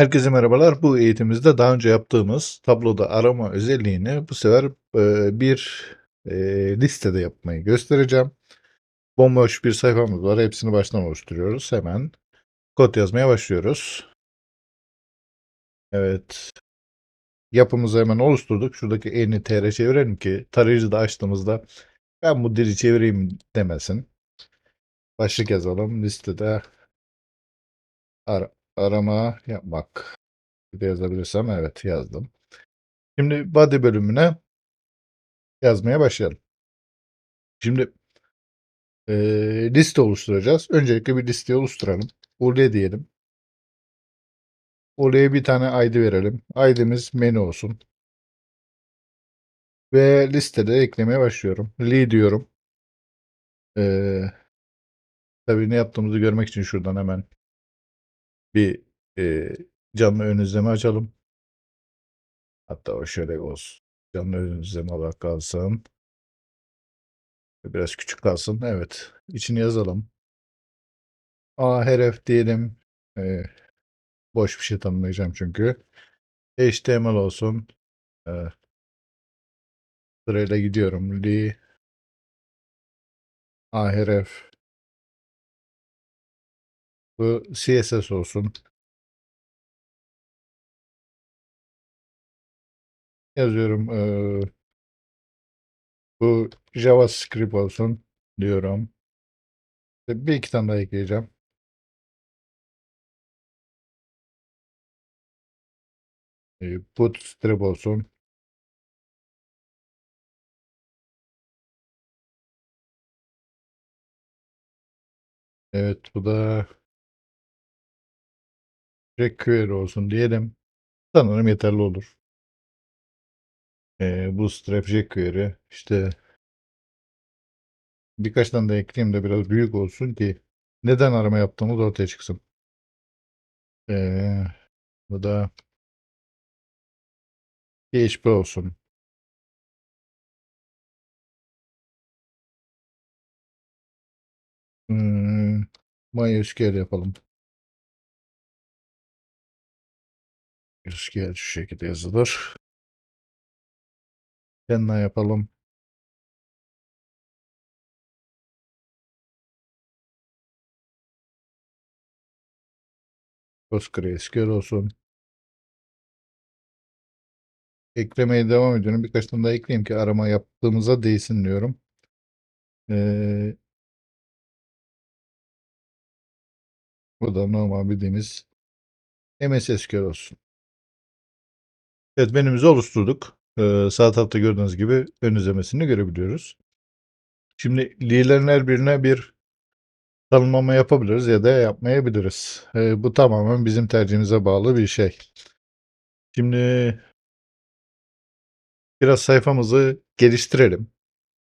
Herkese merhabalar. Bu eğitimimizde daha önce yaptığımız tabloda arama özelliğini bu sefer eee, bir eee, listede yapmayı göstereceğim. Bomboş bir sayfamız var. Hepsini baştan oluşturuyoruz. Hemen kod yazmaya başlıyoruz. Evet. Yapımızı hemen oluşturduk. Şuradaki eni tr çevirelim ki tarayıcıda açtığımızda ben bu dili çevireyim demesin. Başlık yazalım. Listede ara- arama yapmak. Bir de yazabilirsem evet yazdım. Şimdi body bölümüne yazmaya başlayalım. Şimdi eee, liste oluşturacağız. Öncelikle bir liste oluşturalım. Ule diyelim. Ule'ye bir tane ID verelim. ID'miz menü olsun. Ve listede eklemeye başlıyorum. Li diyorum. Eee tabii ne yaptığımızı görmek için şuradan hemen bir eee, canlı ön izleme açalım. Hatta o şöyle olsun. Canlı ön izleme olarak kalsın. Biraz küçük kalsın. Evet. İçini yazalım. A heref diyelim. Eee, boş bir şey tanımlayacağım çünkü. HTML olsun. Eee, sırayla gidiyorum. Li ahref bu CSS olsun. Yazıyorum. eee, bu JavaScript olsun diyorum. Ve Bir iki tane daha ekleyeceğim. Eee, Bootstrap olsun. Evet bu da jQuery olsun diyelim. Sanırım yeterli olur. Eee Bootstrap jQuery işte birkaç tane de ekleyeyim de biraz büyük olsun ki neden arama yaptığımız ortaya çıksın. Eee, bu da PHP olsun. Hmm, MySQL yapalım. SQL şu şekilde yazılır. Penna yapalım. PostgreSQL olsun. Eklemeye devam ediyorum. Birkaç tane daha ekleyeyim ki arama yaptığımıza değsin diyorum. Ee, bu da normal bildiğimiz MS SQL olsun. Evet menümüzü oluşturduk. Ee, sağ tarafta gördüğünüz gibi ön izlemesini görebiliyoruz. Şimdi lilerin her birine bir tanımlama yapabiliriz ya da yapmayabiliriz. Ee, bu tamamen bizim tercihimize bağlı bir şey. Şimdi biraz sayfamızı geliştirelim.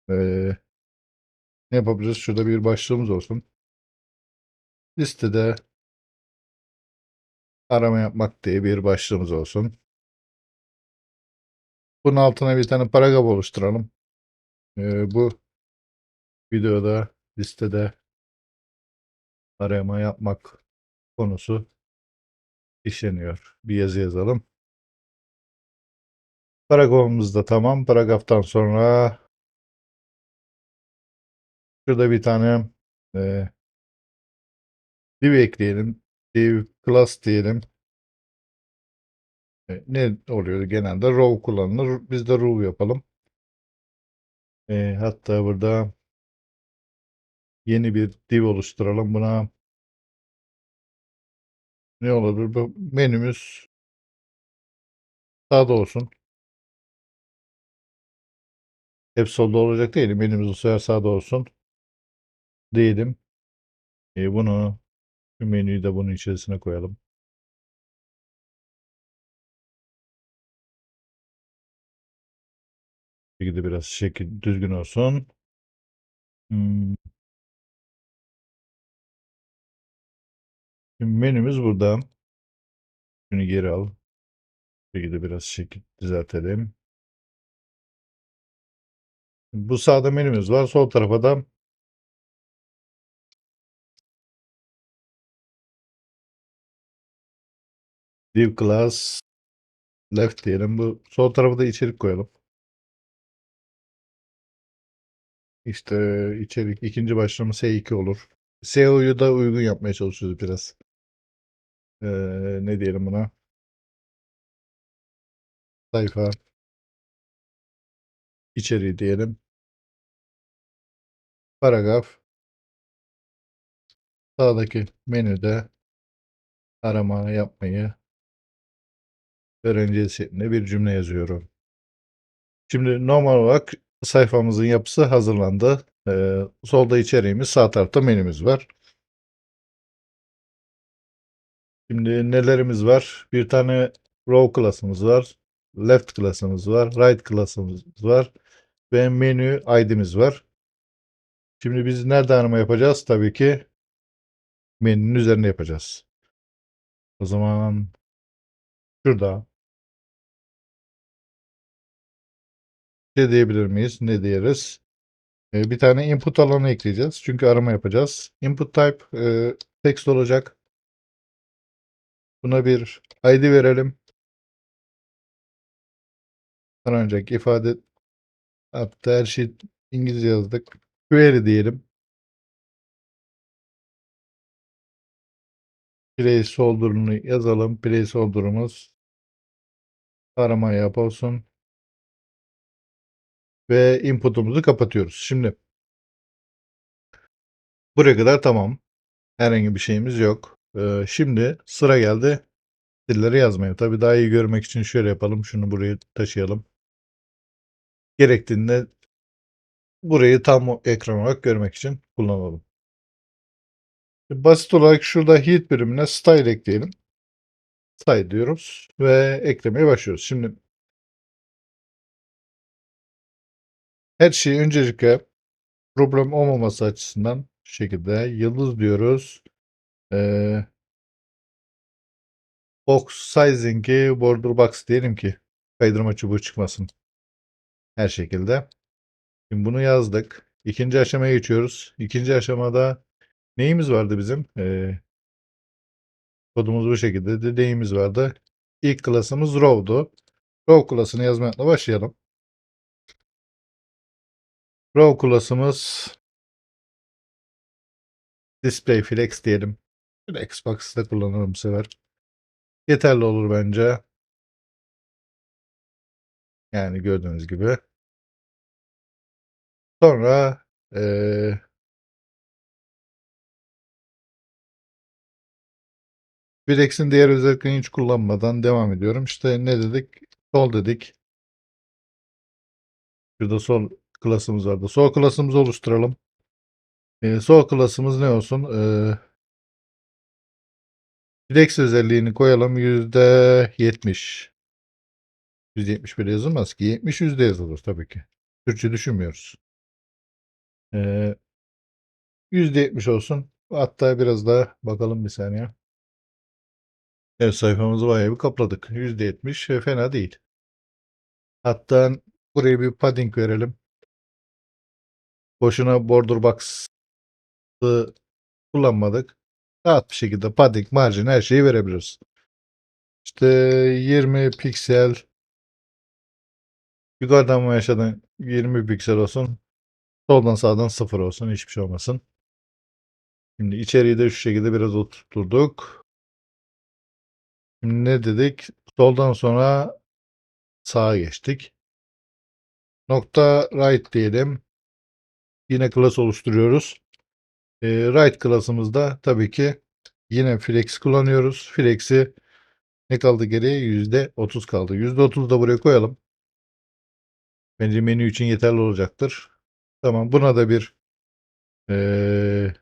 Ee, ne yapabiliriz? Şurada bir başlığımız olsun. Listede arama yapmak diye bir başlığımız olsun. Bunun altına bir tane paragraf oluşturalım. Ee, bu videoda listede arama yapmak konusu işleniyor. Bir yazı yazalım. Paragrafımız da tamam. Paragraftan sonra şurada bir tane e, div ekleyelim. Div class diyelim. E, ne oluyor genelde? Row kullanılır. Biz de row yapalım. E, hatta burada yeni bir div oluşturalım. Buna ne olabilir? Bu menümüz sağda olsun. Hep solda olacak değil. Menümüz sefer sağda olsun. Diyelim. E, bunu menüyü de bunun içerisine koyalım. Bir şekilde biraz şekil düzgün olsun. Hmm. Şimdi menümüz burada. Şunu geri al. Bir şekilde biraz şekil düzeltelim. Bu sağda menümüz var. Sol tarafa da Div class left diyelim. Bu sol tarafa da içerik koyalım. İşte içerik ikinci başlama S2 olur. SEO'yu da uygun yapmaya çalışıyoruz biraz. Ee, ne diyelim buna? Sayfa içeriği diyelim. Paragraf sağdaki menüde arama yapmayı öğrenci şeklinde bir cümle yazıyorum. Şimdi normal olarak sayfamızın yapısı hazırlandı. Ee, solda içeriğimiz, sağ tarafta menümüz var. Şimdi nelerimiz var? Bir tane row klasımız var. Left klasımız var. Right klasımız var. Ve menü ID'miz var. Şimdi biz nerede arama yapacağız? Tabii ki menünün üzerinde yapacağız. O zaman şurada ne diyebilir miyiz? Ne diyeriz? Ee, bir tane input alanı ekleyeceğiz. Çünkü arama yapacağız. Input type e, text olacak. Buna bir ID verelim. Daha önceki ifade hatta her şey İngilizce yazdık. Query diyelim. Placeholder'ını yazalım. Placeholder'ımız arama yap olsun. Ve input'umuzu kapatıyoruz. Şimdi buraya kadar tamam. Herhangi bir şeyimiz yok. Ee, şimdi sıra geldi stilleri yazmaya. Tabii daha iyi görmek için şöyle yapalım. Şunu buraya taşıyalım. Gerektiğinde burayı tam ekran olarak görmek için kullanalım. Basit olarak şurada heat birimine style ekleyelim. Style diyoruz ve eklemeye başlıyoruz. Şimdi her şeyi öncelikle problem olmaması açısından şu şekilde yıldız diyoruz. Ee, box sizing'i border box diyelim ki kaydırma çubuğu çıkmasın. Her şekilde. Şimdi bunu yazdık. İkinci aşamaya geçiyoruz. İkinci aşamada neyimiz vardı bizim? Ee, kodumuz bu şekilde. De neyimiz vardı? İlk klasımız row'du. Row klasını yazmakla başlayalım. Row klasımız display flex diyelim. Flex box'ta kullanırım bu sefer. Yeterli olur bence. Yani gördüğünüz gibi. Sonra ee, Flex'in diğer özelliklerini hiç kullanmadan devam ediyorum. İşte ne dedik? Sol dedik. Şurada sol klasımız vardı. Sol klasımızı oluşturalım. Ee, sol klasımız ne olsun? Ee, Flex özelliğini koyalım. %70. %71 yazılmaz ki. 70 yüzde yazılır tabii ki. Türkçe düşünmüyoruz. Ee, %70 olsun. Hatta biraz daha bakalım bir saniye. Evet sayfamızı bayağı bir kapladık. %70 e, fena değil. Hatta buraya bir padding verelim. Boşuna border box'ı kullanmadık. Rahat bir şekilde padding, margin her şeyi verebiliriz. İşte 20 piksel yukarıdan ve aşağıdan 20 piksel olsun. Soldan sağdan 0 olsun. Hiçbir şey olmasın. Şimdi içeriği de şu şekilde biraz oturturduk. Şimdi ne dedik? Soldan sonra sağa geçtik. Nokta right diyelim. Yine class oluşturuyoruz. E, right class'ımızda tabii ki yine flex kullanıyoruz. Flex'i ne kaldı geriye? %30 kaldı. %30 da buraya koyalım. Bence menü için yeterli olacaktır. Tamam buna da bir ee,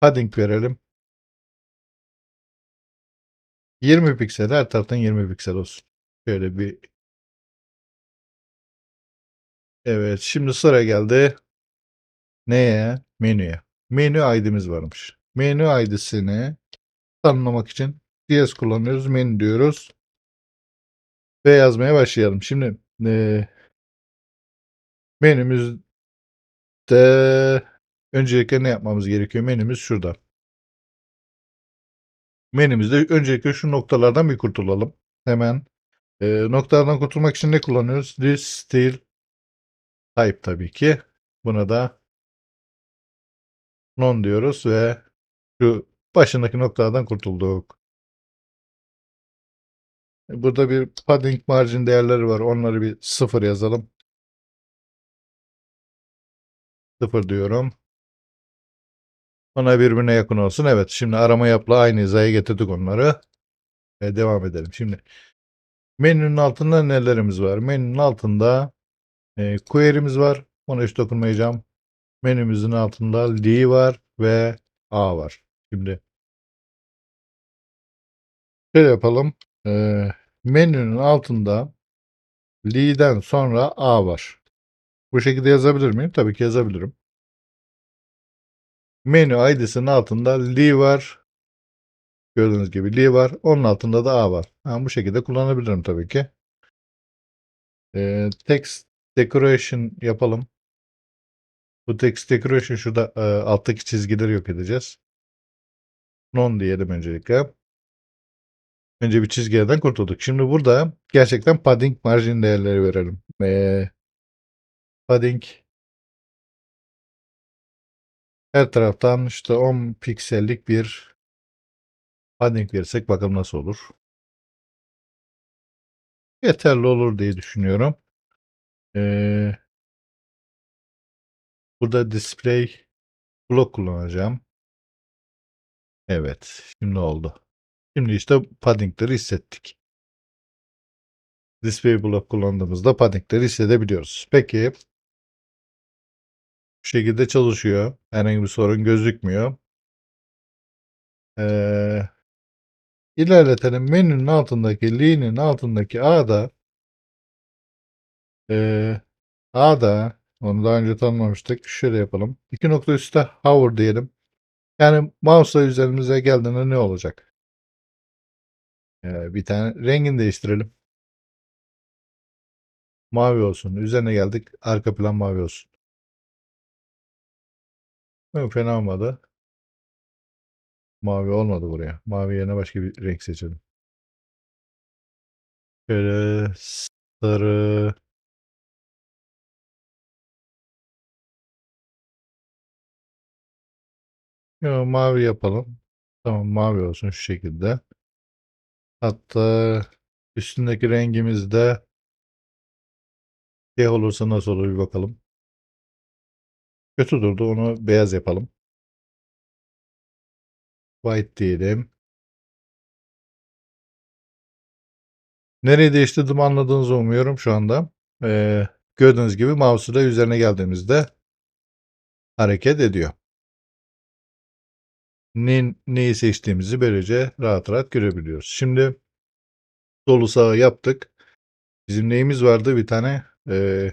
padding verelim. 20 piksel her taraftan 20 piksel olsun. Şöyle bir Evet şimdi sıra geldi. Neye? Menüye. Menü ID'miz varmış. Menü ID'sini tanımlamak için DS kullanıyoruz. Menü diyoruz. Ve yazmaya başlayalım. Şimdi e, menümüzde öncelikle ne yapmamız gerekiyor? Menümüz şurada. menümüzde öncelikle şu noktalardan bir kurtulalım. Hemen e, noktalardan kurtulmak için ne kullanıyoruz? This still type tabii ki. Buna da non diyoruz ve şu başındaki noktalardan kurtulduk. Burada bir padding margin değerleri var. Onları bir sıfır yazalım. Sıfır diyorum. Ona birbirine yakın olsun. Evet şimdi arama yapla aynı hizaya getirdik onları. Ve devam edelim. Şimdi menünün altında nelerimiz var? Menünün altında e, query'miz var. Ona hiç dokunmayacağım. Menümüzün altında L var ve A var. Şimdi şöyle yapalım. E, menünün altında L'den sonra A var. Bu şekilde yazabilir miyim? Tabii ki yazabilirim. Menü ID'sinin altında L var. Gördüğünüz gibi L var. Onun altında da A var. Ha, bu şekilde kullanabilirim tabii ki. Ee, text decoration yapalım. Bu text decoration şurada e, alttaki çizgileri yok edeceğiz. Non diyelim öncelikle. Önce bir çizgilerden kurtulduk. Şimdi burada gerçekten padding margin değerleri verelim. Ee, padding her taraftan işte 10 piksellik bir padding verirsek bakalım nasıl olur. Yeterli olur diye düşünüyorum. Burada display block kullanacağım. Evet, şimdi oldu. Şimdi işte paddingleri hissettik. Display block kullandığımızda paddingleri hissedebiliyoruz. Peki bu şekilde çalışıyor. Herhangi bir sorun gözükmüyor. Ee, ilerletelim. Menünün altındaki L'nin altındaki A'da ee, A'da onu daha önce tanımlamıştık. Şöyle yapalım. İki nokta üstte hover diyelim. Yani mouse'la üzerimize geldiğinde ne olacak? Ee, bir tane rengini değiştirelim. Mavi olsun. Üzerine geldik. Arka plan mavi olsun. Yok, fena olmadı. Mavi olmadı buraya. Mavi yerine başka bir renk seçelim. Şöyle sarı. Yo, mavi yapalım. Tamam mavi olsun şu şekilde. Hatta üstündeki rengimiz de siyah olursa nasıl olur bir bakalım. Kötü durdu. Onu beyaz yapalım. White diyelim. Nereyi değiştirdim anladığınızı umuyorum şu anda. Ee, gördüğünüz gibi mouse'u da üzerine geldiğimizde hareket ediyor. Ne, neyi seçtiğimizi böylece rahat rahat görebiliyoruz. Şimdi dolu sağı yaptık. Bizim neyimiz vardı? Bir tane e,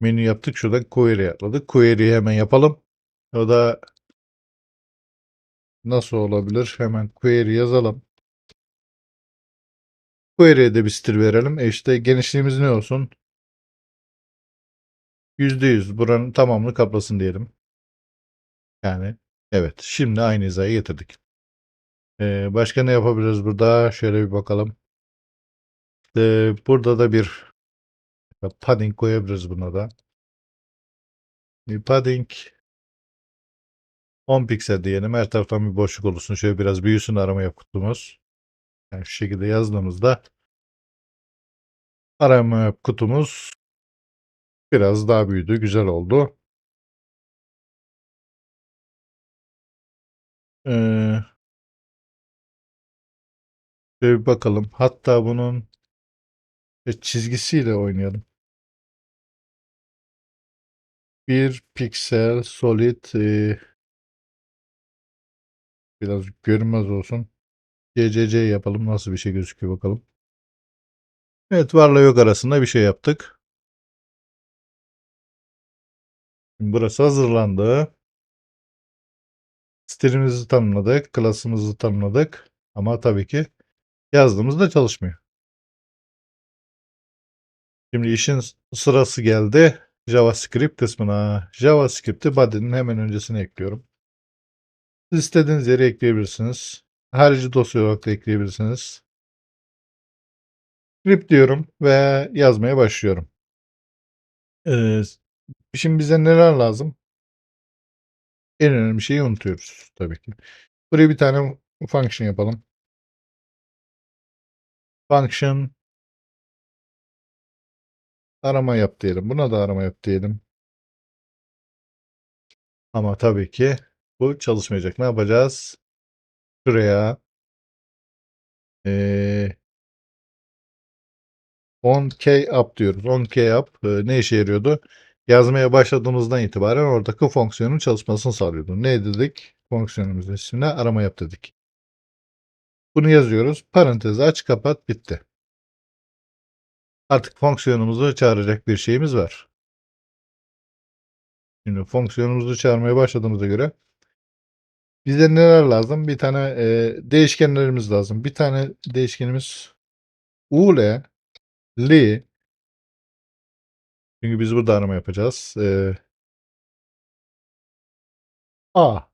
menü yaptık. Şuradan query atladık. Query'yi hemen yapalım. O da nasıl olabilir? Hemen query yazalım. Query'e de bir stil verelim. E işte genişliğimiz ne olsun? %100 buranın tamamını kaplasın diyelim. Yani evet. Şimdi aynı hizaya getirdik. Ee, başka ne yapabiliriz burada? Şöyle bir bakalım. Ee, burada da bir padding koyabiliriz buna da. Bir padding 10 piksel diyelim. Her taraftan bir boşluk olursun. Şöyle biraz büyüsün arama yap kutumuz. Yani şu şekilde yazdığımızda arama kutumuz biraz daha büyüdü. Güzel oldu. Ee, şöyle bir bakalım. Hatta bunun çizgisiyle oynayalım. Bir piksel solid e, biraz görünmez olsun. CCC yapalım. Nasıl bir şey gözüküyor bakalım. Evet varla yok arasında bir şey yaptık. Şimdi burası hazırlandı. Stilimizi tanımladık. Klasımızı tanımladık. Ama tabii ki yazdığımızda çalışmıyor. Şimdi işin sırası geldi. JavaScript kısmına. JavaScript'i body'nin hemen öncesine ekliyorum. Siz istediğiniz yere ekleyebilirsiniz. harici dosya olarak da ekleyebilirsiniz. Script diyorum ve yazmaya başlıyorum. Ee, şimdi bize neler lazım? En önemli şeyi unutuyoruz tabii ki. Buraya bir tane function yapalım. Function arama yap diyelim. Buna da arama yap diyelim. Ama tabii ki bu çalışmayacak. Ne yapacağız? Şuraya ee, 10k up diyoruz. 10k up e, ne işe yarıyordu? Yazmaya başladığımızdan itibaren oradaki fonksiyonun çalışmasını sağlıyordu. Ne dedik? Fonksiyonumuzun ismine arama yap dedik. Bunu yazıyoruz. Parantezi aç kapat bitti. Artık fonksiyonumuzu çağıracak bir şeyimiz var. Şimdi fonksiyonumuzu çağırmaya başladığımıza göre bize neler lazım? Bir tane e, değişkenlerimiz lazım. Bir tane değişkenimiz ule li çünkü biz burada arama yapacağız. E, a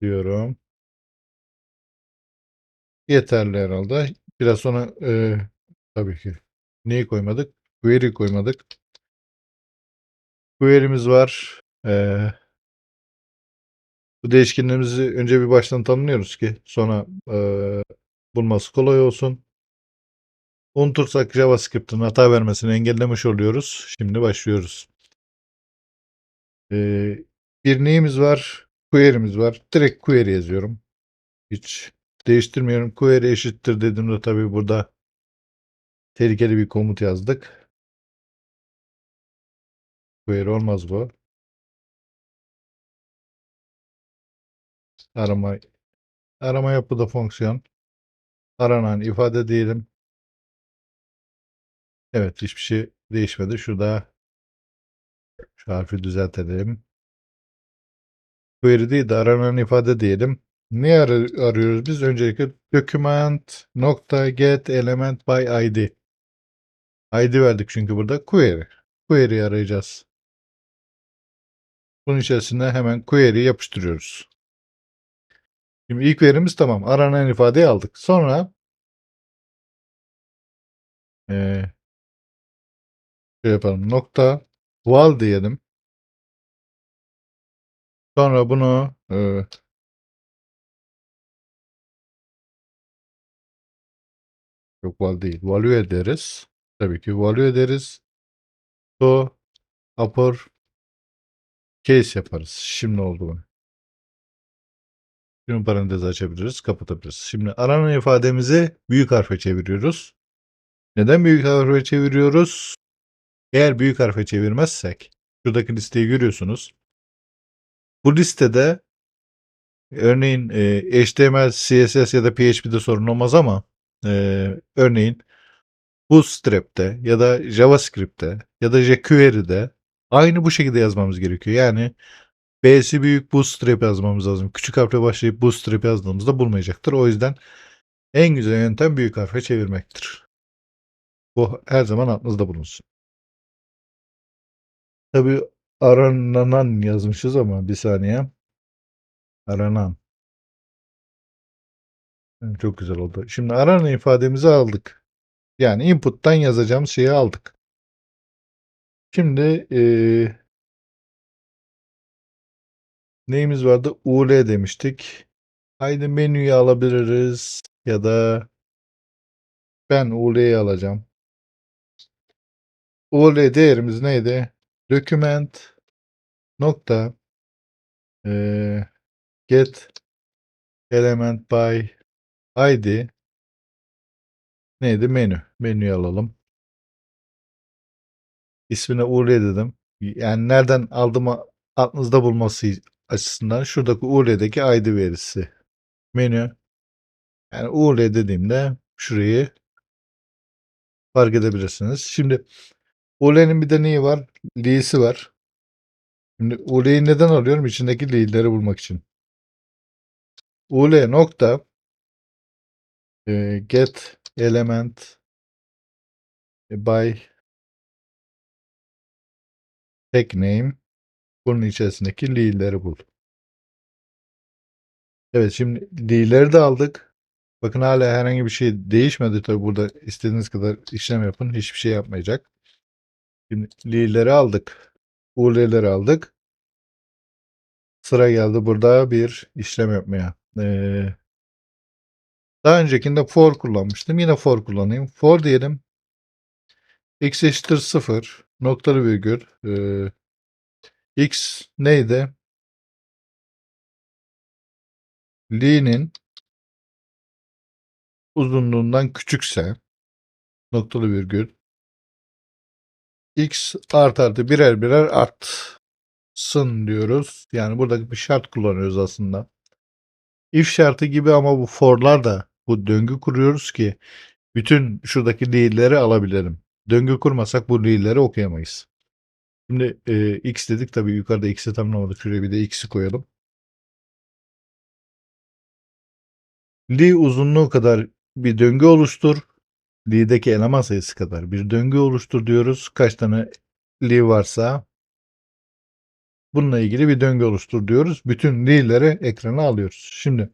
diyorum. Yeterli herhalde. Biraz sonra e, tabii ki neyi koymadık? Query koymadık. Query'miz var. E, bu değişkenlerimizi önce bir baştan tanımlıyoruz ki sonra e, bulması kolay olsun. Unutursak JavaScript'in hata vermesini engellemiş oluyoruz. Şimdi başlıyoruz. Ee, bir neyimiz var? Query'miz var. Direkt query yazıyorum. Hiç değiştirmiyorum. Query eşittir dediğimde tabii burada tehlikeli bir komut yazdık. Query olmaz bu. Arama arama yapı da fonksiyon. Aranan ifade diyelim. Evet hiçbir şey değişmedi. Şurada şu harfi düzeltelim. Query değil de aranan ifade diyelim. Ne ar arıyoruz biz? Öncelikle document get element by id. ID verdik çünkü burada query. Query arayacağız. Bunun içerisine hemen query yapıştırıyoruz. Şimdi ilk verimiz tamam. Aranan ifadeyi aldık. Sonra ee, şey yapalım. Nokta val diyelim. Sonra bunu e, yok val değil. Value ederiz. Tabii ki value ederiz. So upper case yaparız. Şimdi oldu bu. Şunu parantez açabiliriz, kapatabiliriz. Şimdi aranan ifademizi büyük harfe çeviriyoruz. Neden büyük harfe çeviriyoruz? Eğer büyük harfe çevirmezsek, şuradaki listeyi görüyorsunuz. Bu listede örneğin e, HTML, CSS ya da PHP'de sorun olmaz ama e, örneğin Bootstrap'te ya da JavaScript'te ya da jQuery'de aynı bu şekilde yazmamız gerekiyor. Yani B'si büyük Bootstrap yazmamız lazım. Küçük harfle başlayıp Bootstrap yazdığımızda bulmayacaktır. O yüzden en güzel yöntem büyük harfe çevirmektir. Bu her zaman aklınızda bulunsun. Tabii aranan yazmışız ama bir saniye. Aranan. Çok güzel oldu. Şimdi aranan ifademizi aldık. Yani input'tan yazacağımız şeyi aldık. Şimdi ee, neyimiz vardı? UL demiştik. Haydi menüyü alabiliriz. Ya da ben UL'yi alacağım. UL değerimiz neydi? Document nokta ee, get element by id neydi? Menü. Menüyü alalım. İsmine UL dedim. Yani nereden aldım aklınızda bulması açısından şuradaki UL'deki ID verisi. Menü. Yani UL dediğimde şurayı fark edebilirsiniz. Şimdi UL'nin bir de neyi var? Li'si var. Şimdi UL'yi neden alıyorum? İçindeki li'leri bulmak için. UL nokta e, get element by tag name bunun içerisindeki li'leri bul. Evet şimdi L'leri de aldık. Bakın hala herhangi bir şey değişmedi. Tabi burada istediğiniz kadar işlem yapın. Hiçbir şey yapmayacak. Şimdi L'leri aldık. U'leri aldık. Sıra geldi burada bir işlem yapmaya. Ee, daha öncekinde for kullanmıştım. Yine for kullanayım. For diyelim. x eşittir 0. Noktalı virgül. Ee, x neydi? L'nin uzunluğundan küçükse noktalı virgül x artı artı birer birer artsın diyoruz. Yani buradaki bir şart kullanıyoruz aslında. If şartı gibi ama bu for'lar da bu döngü kuruyoruz ki bütün şuradaki değilleri alabilelim. Döngü kurmasak bu değilleri okuyamayız. Şimdi e, x dedik tabii yukarıda x'i tanımlamadık. Şuraya bir de x'i koyalım. Li uzunluğu kadar bir döngü oluştur. Li'deki eleman sayısı kadar bir döngü oluştur diyoruz. Kaç tane li varsa bununla ilgili bir döngü oluştur diyoruz. Bütün li'leri ekrana alıyoruz. Şimdi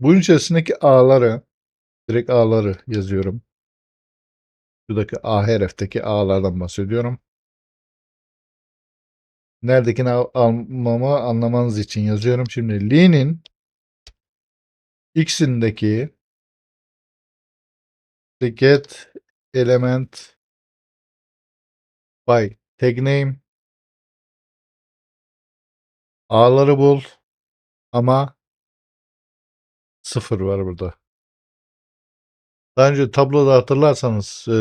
bunun içerisindeki a'ları direkt a'ları yazıyorum. Şuradaki a herefteki a'lardan bahsediyorum. Neredekini al almamı anlamanız için yazıyorum. Şimdi li'nin x'indeki get element by tag name a'ları bul ama sıfır var burada. Daha önce tabloda hatırlarsanız e,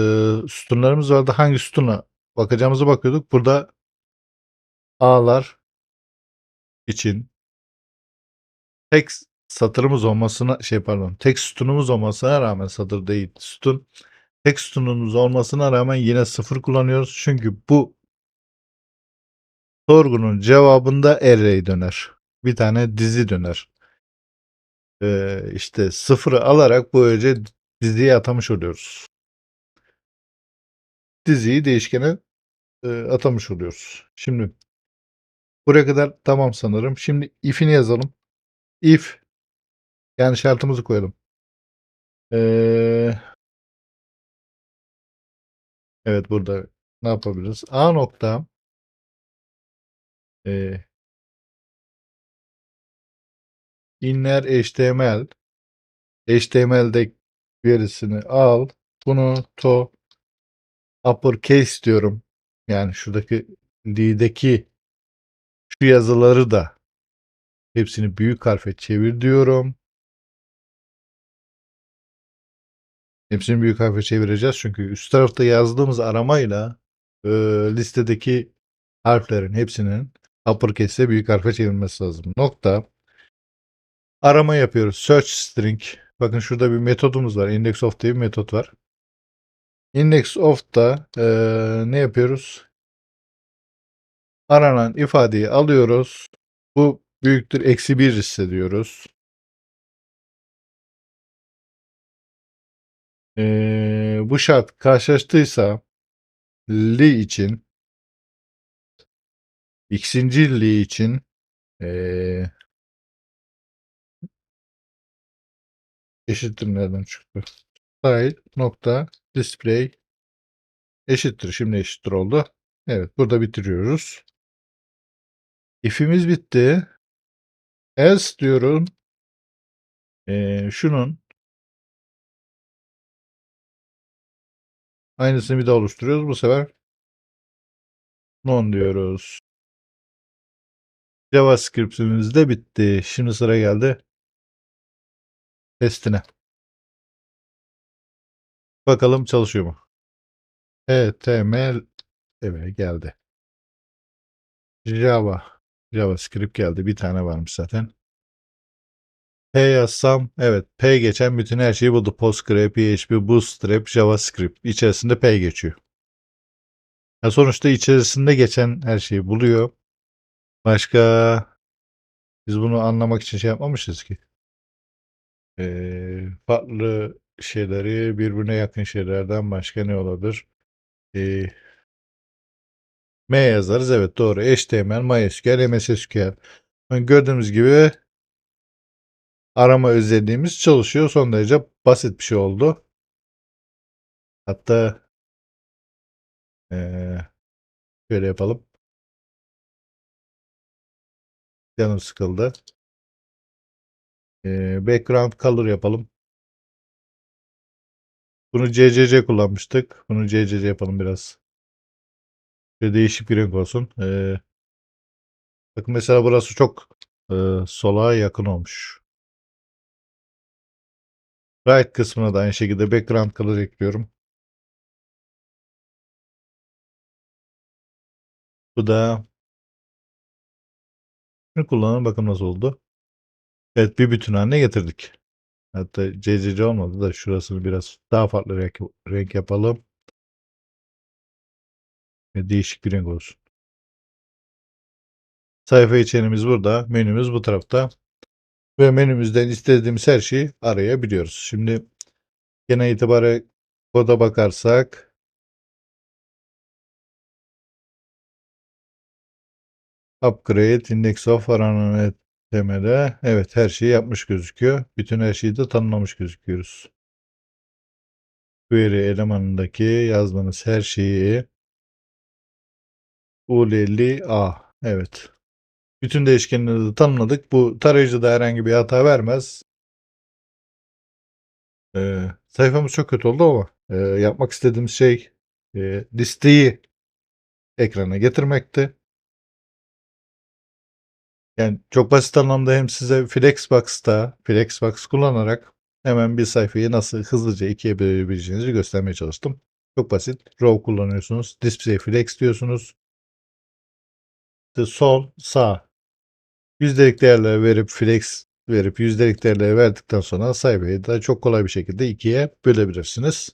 sütunlarımız vardı. Hangi sütuna bakacağımızı bakıyorduk. Burada a'lar için tek satırımız olmasına şey pardon tek sütunumuz olmasına rağmen satır değil sütun tek sütunumuz olmasına rağmen yine sıfır kullanıyoruz. Çünkü bu sorgunun cevabında array döner. Bir tane dizi döner. Ee, işte sıfırı alarak böylece diziye atamış oluyoruz. Diziyi değişkene e, atamış oluyoruz. Şimdi buraya kadar tamam sanırım. Şimdi if'ini yazalım. If yani şartımızı koyalım. Ee, evet burada ne yapabiliriz? A nokta e, inner HTML HTML'de verisini al. Bunu to uppercase diyorum. Yani şuradaki D'deki şu yazıları da hepsini büyük harfe çevir diyorum. Hepsini büyük harfe çevireceğiz çünkü üst tarafta yazdığımız aramayla e, listedeki harflerin hepsinin uppercase'e büyük harfe çevirmesi lazım. Nokta. Arama yapıyoruz. Search string. Bakın şurada bir metodumuz var. Index of diye bir metot var. Index of da e, ne yapıyoruz? Aranan ifadeyi alıyoruz. Bu büyüktür eksi 1 hissediyoruz. Ee, bu şart karşılaştıysa li için x'inci li için ee, eşittir nereden çıktı? Style nokta display eşittir. Şimdi eşittir oldu. Evet burada bitiriyoruz. If'imiz bitti. Else diyorum. Ee, şunun aynısını bir daha oluşturuyoruz. Bu sefer non diyoruz. JavaScript'imiz de bitti. Şimdi sıra geldi testine. Bakalım çalışıyor mu? HTML evet geldi. Java JavaScript geldi. Bir tane varmış zaten. P yazsam evet P geçen bütün her şeyi buldu. Postgre, PHP, Bootstrap, JavaScript. İçerisinde P geçiyor. Ya sonuçta içerisinde geçen her şeyi buluyor. Başka biz bunu anlamak için şey yapmamışız ki. Ee, farklı şeyleri birbirine yakın şeylerden başka ne olabilir? Ee, M yazarız evet doğru. HTML, MySQL, MS SQL. Yani gördüğümüz gibi arama özelliğimiz çalışıyor. Son derece basit bir şey oldu. Hatta şöyle yapalım. Canım sıkıldı. Background color yapalım. Bunu CCC kullanmıştık. Bunu CCC yapalım biraz. Ve değişik bir renk olsun. Bakın mesela burası çok eee sola yakın olmuş. Right kısmına da aynı şekilde background color ekliyorum. Bu da şunu kullanalım bakın nasıl oldu. Evet bir bütün haline getirdik. Hatta CCC olmadı da şurasını biraz daha farklı renk, renk yapalım. Ve değişik bir renk olsun. Sayfa içeriğimiz burada. Menümüz bu tarafta. Ve menümüzden istediğimiz her şeyi arayabiliyoruz. Şimdi genel itibariyle koda bakarsak upgrade index of temelde evet her şeyi yapmış gözüküyor. Bütün her şeyi de tanımlamış gözüküyoruz. Query elemanındaki yazdığınız her şeyi ULLA evet. Bütün değişkenleri de tanımladık. Bu tarayıcıda herhangi bir hata vermez. Ee, sayfamız çok kötü oldu ama e, yapmak istediğimiz şey e, listeyi ekrana getirmekti. Yani çok basit anlamda hem size Flexbox'ta Flexbox kullanarak hemen bir sayfayı nasıl hızlıca ikiye bölebileceğinizi göstermeye çalıştım. Çok basit. Row kullanıyorsunuz. Display Flex diyorsunuz. İşte sol, sağ. Yüzdelik değerleri verip flex verip yüzdelik değerleri verdikten sonra sayfayı da çok kolay bir şekilde ikiye bölebilirsiniz.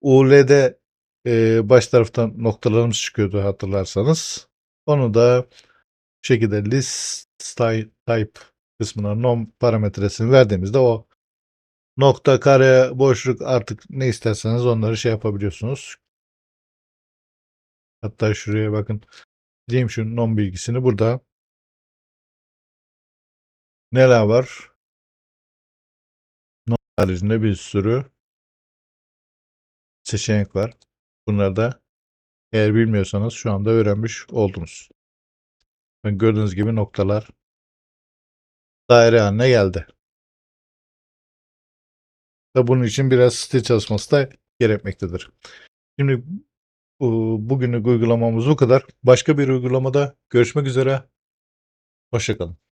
UL'de e, baş taraftan noktalarımız çıkıyordu hatırlarsanız. Onu da bu şekilde list type kısmına nom parametresini verdiğimizde o nokta, kare, boşluk artık ne isterseniz onları şey yapabiliyorsunuz. Hatta şuraya bakın. Diyeyim şu nom bilgisini burada. Neler var? Nom haricinde bir sürü seçenek var. Bunları da eğer bilmiyorsanız şu anda öğrenmiş oldunuz. Gördüğünüz gibi noktalar daire haline geldi. Ve bunun için biraz stil çalışması da gerekmektedir. Şimdi bu, bugünlük uygulamamız bu kadar. Başka bir uygulamada görüşmek üzere. Hoşçakalın.